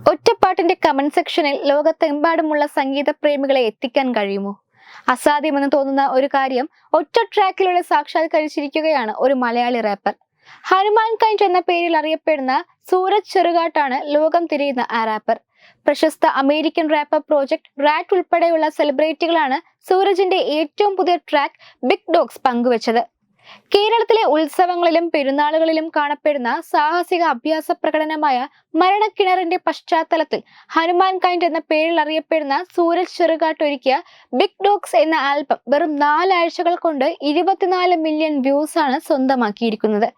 ഒറ്റപ്പാട്ടിന്റെ comment സെക്ഷനിൽ ലോകത്തെമ്പാടുമുള്ള സംഗീത പ്രേമികളെ എത്തിക്കാൻ കഴിയുമോ? അസാധ്യമെന്ന് തോന്നുന്ന ഒരു കാര്യം ഒറ്റ ട്രാക്കിലൂടെ സാക്ഷാത്കരിച്ചിരിക്കുകയാണ് ഒരു മലയാളി റാപ്പർ ഹനുമാൻ കൈൻഡ് എന്ന പേരിൽ അറിയപ്പെടുന്ന സൂരജ് ചെറുകാട്ടാണ് ലോകം തിരിയുന്ന ആ റാപ്പർ പ്രശസ്ത അമേരിക്കൻ റാപ്പർ പ്രോജക്ട് റാറ്റ് ഉൾപ്പെടെയുള്ള സെലിബ്രിറ്റികളാണ് സൂരജിന്റെ ഏറ്റവും പുതിയ ട്രാക്ക് ബിഗ് ഡോഗ്സ് പങ്കുവച്ചത്. കേരളത്തിലെ ഉത്സവങ്ങളിലും പെരുന്നാളുകളിലും കാണപ്പെടുന്ന സാഹസിക അഭ്യാസ പ്രകടനമായ മരണക്കിണറിന്റെ പശ്ചാത്തലത്തിൽ ഹനുമാൻ കൈൻഡ് എന്ന പേരിൽ അറിയപ്പെടുന്ന സൂരജ് ചെറുകാട്ട് ഒരുക്കിയ ബിഗ് ഡോഗ്സ് എന്ന ആൽബം വെറും നാലാഴ്ചകൾ കൊണ്ട് ഇരുപത്തിനാല് മില്യൺ വ്യൂസ് ആണ് സ്വന്തമാക്കിയിരിക്കുന്നത്.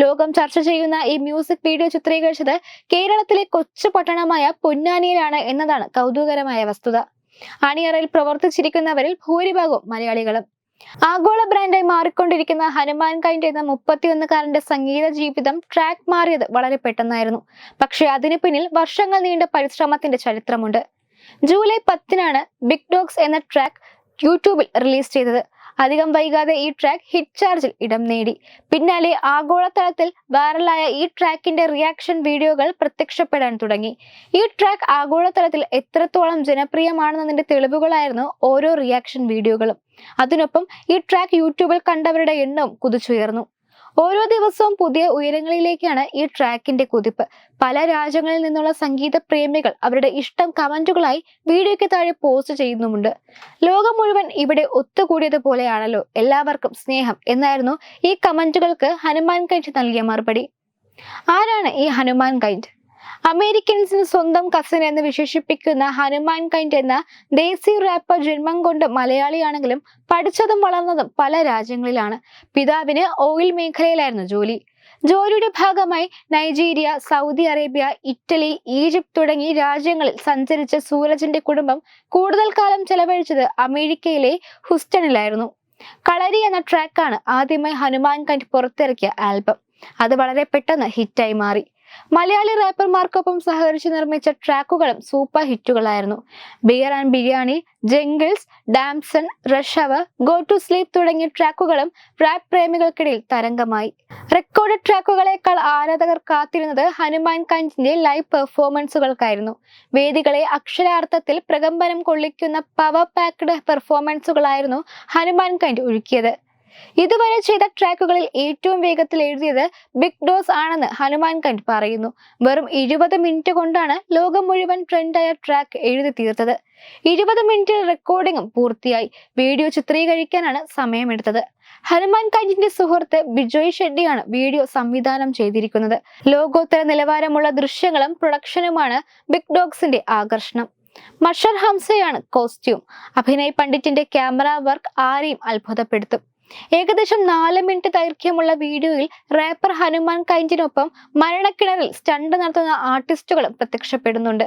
ലോകം ചർച്ച ചെയ്യുന്ന ഈ മ്യൂസിക് വീഡിയോ ചിത്രീകരിച്ചത് കേരളത്തിലെ കൊച്ചു പട്ടണമായ പൊന്നാനിയിലാണ് എന്നതാണ് കൗതുകരമായ വസ്തുത. അണിയറയിൽ പ്രവർത്തിച്ചിരിക്കുന്നവരിൽ ഭൂരിഭാഗവും മലയാളികളും. ആഗോള ബ്രാൻഡായി മാറിക്കൊണ്ടിരിക്കുന്ന ഹനുമാൻ കൈൻഡ് എന്ന മുപ്പത്തിയൊന്നുകാരന്റെ സംഗീത ജീവിതം ട്രാക്ക് മാറിയത് വളരെ പെട്ടെന്നായിരുന്നു. പക്ഷേ അതിന് പിന്നിൽ വർഷങ്ങൾ നീണ്ട പരിശ്രമത്തിന്റെ ചരിത്രമുണ്ട്. ജൂലൈ പത്തിനാണ് ബിഗ് ഡോഗ്സ് എന്ന ട്രാക്ക് യൂട്യൂബിൽ റിലീസ് ചെയ്തത്. അധികം വൈകാതെ ഈ ട്രാക്ക് ഹിറ്റ് ചാർജിൽ ഇടം നേടി. പിന്നാലെ ആഗോളതലത്തിൽ വൈറലായ ഈ ട്രാക്കിന്റെ റിയാക്ഷൻ വീഡിയോകൾ പ്രത്യക്ഷപ്പെടാൻ തുടങ്ങി. ഈ ട്രാക്ക് ആഗോളതലത്തിൽ എത്രത്തോളം ജനപ്രിയമാണെന്നതിന്റെ തെളിവുകളായിരുന്നു ഓരോ റിയാക്ഷൻ വീഡിയോകളും അതിനൊപ്പം ഈ ട്രാക്ക് യൂട്യൂബിൽ കണ്ടവരുടെ എണ്ണവും കുതിച്ചുയർന്നു. ഓരോ ദിവസവും പുതിയ ഉയരങ്ങളിലേക്കാണ് ഈ ട്രാക്കിന്റെ കുതിപ്പ്. പല രാജ്യങ്ങളിൽ നിന്നുള്ള സംഗീത പ്രേമികൾ അവരുടെ ഇഷ്ടം കമന്റുകളായി വീഡിയോയ്ക്ക് താഴെ പോസ്റ്റ് ചെയ്യുന്നുമുണ്ട്. ലോകം മുഴുവൻ ഇവിടെ ഒത്തുകൂടിയതുപോലെയാണല്ലോ എല്ലാവർക്കും സ്നേഹം എന്നായിരുന്നു ഈ കമന്റുകൾക്ക് ഹനുമാൻ കൈൻഡ് നൽകിയ മറുപടി. ആരാണ് ഈ ഹനുമാൻ കൈൻഡ് അമേരിക്കൻസിന് സ്വന്തം കസിൻ എന്ന് വിശേഷിപ്പിക്കുന്ന ഹനുമാൻ കൈൻഡ് എന്ന ദേശീയ റാപ്പർ ജന്മം കൊണ്ട് മലയാളിയാണെങ്കിലും പഠിച്ചതും വളർന്നതും പല രാജ്യങ്ങളിലാണ്. പിതാവിന് ഓയിൽ മേഖലയിലായിരുന്നു ജോലി. ജോലിയുടെ ഭാഗമായി Nigeria Saudi Arabia Italy Egypt തുടങ്ങി രാജ്യങ്ങളിൽ സഞ്ചരിച്ച സൂരജിന്റെ കുടുംബം കൂടുതൽ കാലം ചെലവഴിച്ചത് അമേരിക്കയിലെ ഹുസ്റ്റണിലായിരുന്നു. കളരി എന്ന ട്രാക്കാണ് ആദ്യമായി ഹനുമാൻ കണ്ട് പുറത്തിറക്കിയ ആൽബം. അത് വളരെ പെട്ടെന്ന് ഹിറ്റായി മാറി. മലയാളി റാപ്പർമാർക്കൊപ്പം സഹകരിച്ച് നിർമ്മിച്ച ട്രാക്കുകളും സൂപ്പർ ഹിറ്റുകളായിരുന്നു. ബിയർ ആൻഡ് ബിരിയാണി ജംഗിൾസ് ഡാംസൺ റഷവ ഗോ ടു സ്ലീപ്പ് തുടങ്ങിയ ട്രാക്കുകളും റാപ്പ് പ്രേമികൾക്കിടയിൽ തരംഗമായി. റെക്കോർഡ് ട്രാക്കുകളെക്കാൾ ആരാധകർ കാത്തിരുന്നത് ഹനുമാൻ കഞ്ചിന്റെ ലൈവ് പെർഫോമൻസുകൾക്കായിരുന്നു വേദികളെ അക്ഷരാർത്ഥത്തിൽ പ്രകമ്പനം കൊള്ളിക്കുന്ന പവർ പാക്ഡ് പെർഫോമൻസുകളായിരുന്നു ഹനുമാൻ കഞ്ച് ഒരുക്കിയത്. ഇതുവരെ ചെയ്ത ട്രാക്കുകളിൽ ഏറ്റവും വേഗത്തിൽ എഴുതിയത് ബിഗ് ഡോസ് ആണെന്ന് ഹനുമാൻ കണ്ട് പറയുന്നു. വെറും ഇരുപത് മിനിറ്റ് കൊണ്ടാണ് ലോകം മുഴുവൻ ട്രെൻഡായ ട്രാക്ക് എഴുതി തീർത്തത്. ഇരുപത് മിനിറ്റിൽ റെക്കോർഡിംഗും പൂർത്തിയായി. വീഡിയോ ചിത്രീകരിക്കാനാണ് സമയമെടുത്തത്. ഹനുമാൻ കഞ്ചിന്റെ സുഹൃത്ത് ബിജോയ് ഷെഡ്ഡിയാണ് വീഡിയോ സംവിധാനം ചെയ്തിരിക്കുന്നത്. ലോകോത്തര നിലവാരമുള്ള ദൃശ്യങ്ങളും പ്രൊഡക്ഷനുമാണ് ബിഗ് ഡോഗ്സിന്റെ ആകർഷണം. മഷർ ഹംസയാണ് കോസ്റ്റ്യൂം അഭിനയ് പണ്ഡിറ്റിന്റെ ക്യാമറ വർക്ക് ആരെയും അത്ഭുതപ്പെടുത്തും. ഏകദേശം നാല് മിനിറ്റ് ദൈർഘ്യമുള്ള വീഡിയോയിൽ റാപ്പർ ഹനുമാൻ കൈഞ്ചിനൊപ്പം മരണക്കിണറിൽ സ്റ്റണ്ട് നടത്തുന്ന ആർട്ടിസ്റ്റുകളും പ്രത്യക്ഷപ്പെടുന്നുണ്ട്.